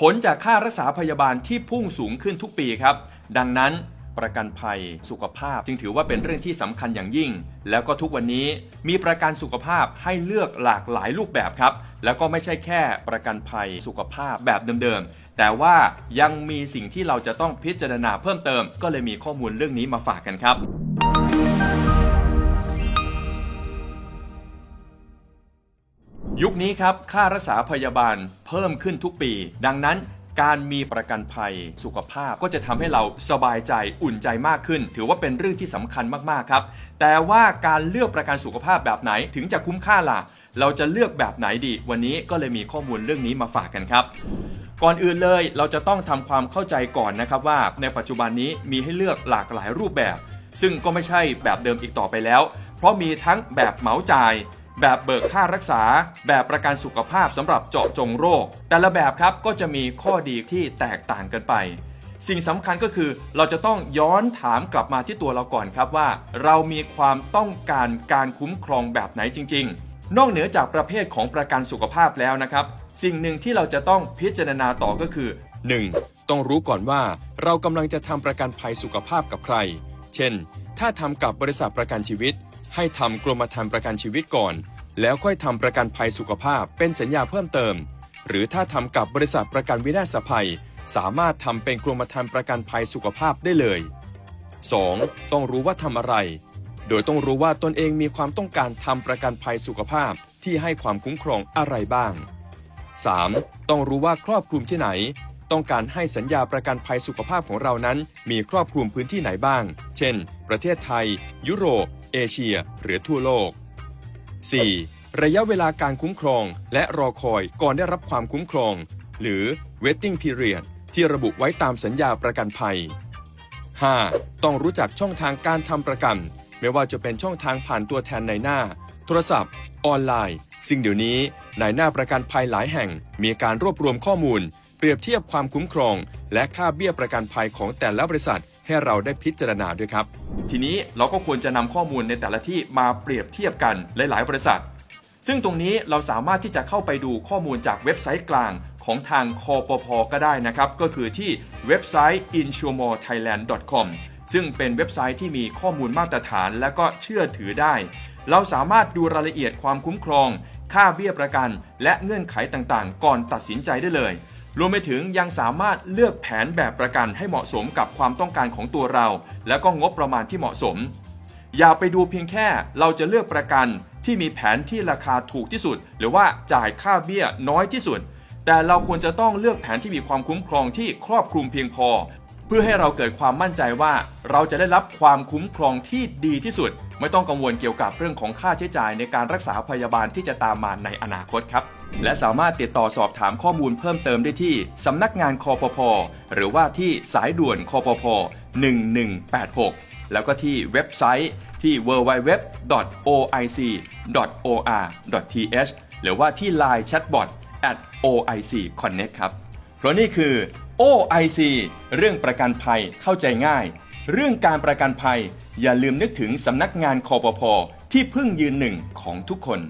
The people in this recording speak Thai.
ผลจากค่ารักษาพยาบาลที่พุ่งสูงขึ้นทุกปีครับ ดังนั้นประกันภัยสุขภาพจึงถือว่าเป็นเรื่องที่สำคัญอย่างยิ่ง แล้วก็ทุกวันนี้มีประกันสุขภาพให้เลือกหลากหลายรูปแบบครับ แล้วก็ไม่ใช่แค่ประกันภัยสุขภาพแบบเดิมๆ แต่ว่ายังมีสิ่งที่เราจะต้องพิจารณาเพิ่มเติม ก็เลยมีข้อมูลเรื่องนี้มาฝากกันครับ ยุคนี้ครับ ค่ารักษาพยาบาลเพิ่มขึ้นทุกปี ดังนั้นการมีประกันภัยสุขภาพก็จะทำให้เราสบายใจอุ่นใจมากขึ้น ถือว่าเป็นเรื่องที่สำคัญมากๆครับ แต่ว่าการเลือกประกันสุขภาพแบบไหนถึงจะคุ้มค่าล่ะ เราจะเลือกแบบไหนดี วันนี้ก็เลยมีข้อมูลเรื่องนี้มาฝากกันครับ ก่อนอื่นเลยเราจะต้องทำความเข้าใจก่อนนะครับว่า ในปัจจุบันนี้มีให้เลือกหลากหลายรูปแบบ ซึ่งก็ไม่ใช่แบบเดิมอีกต่อไปแล้ว เพราะมีทั้งแบบเหมาจ่าย แบบเบิกค่ารักษา แบบประกันสุขภาพสำหรับเจาะจงโรค แต่ละแบบครับก็จะมีข้อดีที่แตกต่างกันไป สิ่งสำคัญก็คือเราจะต้องย้อนถามกลับมาที่ตัวเราก่อนครับว่า เรามีความต้องการการคุ้มครองแบบไหนจริง ๆ นอกเหนือจากประเภทของประกันสุขภาพแล้วนะครับ สิ่งหนึ่งที่เราจะต้องพิจารณาต่อก็คือ 1. ต้องรู้ก่อนว่าเรากำลังจะทำประกันภัยสุขภาพกับใคร เช่น ถ้าทำกับบริษัทประกันชีวิต ให้ทำกรมธรรม์ประกันชีวิตก่อน แล้วค่อยทำประกันภัยสุขภาพเป็นสัญญาเพิ่มเติม หรือถ้าทำกับบริษัทประกันวินาศภัย สามารถทำเป็นกรมธรรม์ประกันภัยสุขภาพได้เลย 2. ต้องรู้ว่าทำอะไร โดยต้องรู้ว่าตนเองมีความต้องการทำประกันภัยสุขภาพที่ให้ความคุ้มครองอะไรบ้าง 3. ต้องรู้ว่าครอบคลุมที่ไหน ต้องการให้สัญญาประกันภัยสุขภาพของเรานั้น มีครอบคลุมพื้นที่ไหนบ้าง เช่น ประเทศไทย ยุโรป เอเชีย หรือทั่วโลก 4. ระยะเวลาการคุ้มครองและรอคอยก่อนได้รับความคุ้มครอง หรือ waiting period ที่ระบุไว้ตามสัญญาประกันภัย 5. ต้องรู้จักช่องทางการทำประกัน ไม่ว่าจะเป็นช่องทางผ่านตัวแทนในหน้า โทรศัพท์ ออนไลน์ ซึ่งเดี๋ยวนี้ในหน้าประกันภัยหลายแห่งมีการรวบรวมข้อมูล เปรียบเทียบความคุ้มครอง และค่าเบี้ยประกันภัยของแต่ละบริษัทให้เราได้พิจารณาด้วยครับ ทีนี้เราก็ควรจะนำข้อมูลในแต่ละที่มาเปรียบเทียบกันหลาย ๆ บริษัท ซึ่งตรงนี้เราสามารถที่จะเข้าไปดูข้อมูลจากเว็บไซต์กลางของทางคอปพก็ได้นะครับ ก็คือที่เว็บไซต์ insuremorethailand.com ซึ่งเป็นเว็บไซต์ที่มีข้อมูลมาตรฐานและก็เชื่อถือได้ เราสามารถดูรายละเอียดความคุ้มครอง ค่าเบี้ยประกัน และเงื่อนไขต่างๆ ก่อนตัดสินใจได้เลย รวมไปถึงยังสามารถเลือกแผนแบบประกันให้เหมาะสมกับความต้องการของตัวเรา และก็งบประมาณที่เหมาะสม อย่าไปดูเพียงแค่เราจะเลือกประกันที่มีแผนที่ราคาถูกที่สุด หรือว่าจ่ายค่าเบี้ยน้อยที่สุด แต่เราควรจะต้องเลือกแผนที่มีความคุ้มครองที่ครอบคลุมเพียงพอ เพื่อให้เราเกิดความมั่นใจว่าเราจะได้รับความคุ้มครองที่ดีที่สุด ไม่ต้องกังวลเกี่ยวกับเรื่องของค่าใช้จ่ายในการรักษาพยาบาลที่จะตามมาในอนาคตครับ และสามารถติดต่อสอบถามข้อมูลเพิ่มเติมได้ที่สำนักงานคอปพหรือว่าที่สายด่วนคอปพ1186 แล้วก็ที่เว็บไซต์ที่ www.oic.or.th หรือว่าที่ Line Chatbot at OIC Connect ครับเพราะนี่คือ OIC เรื่องประกันภัยเข้าใจง่าย เรื่องการประกันภัยอย่าลืมนึกถึงสำนักงานคอปพที่พึ่งยืนหนึ่งของทุกคน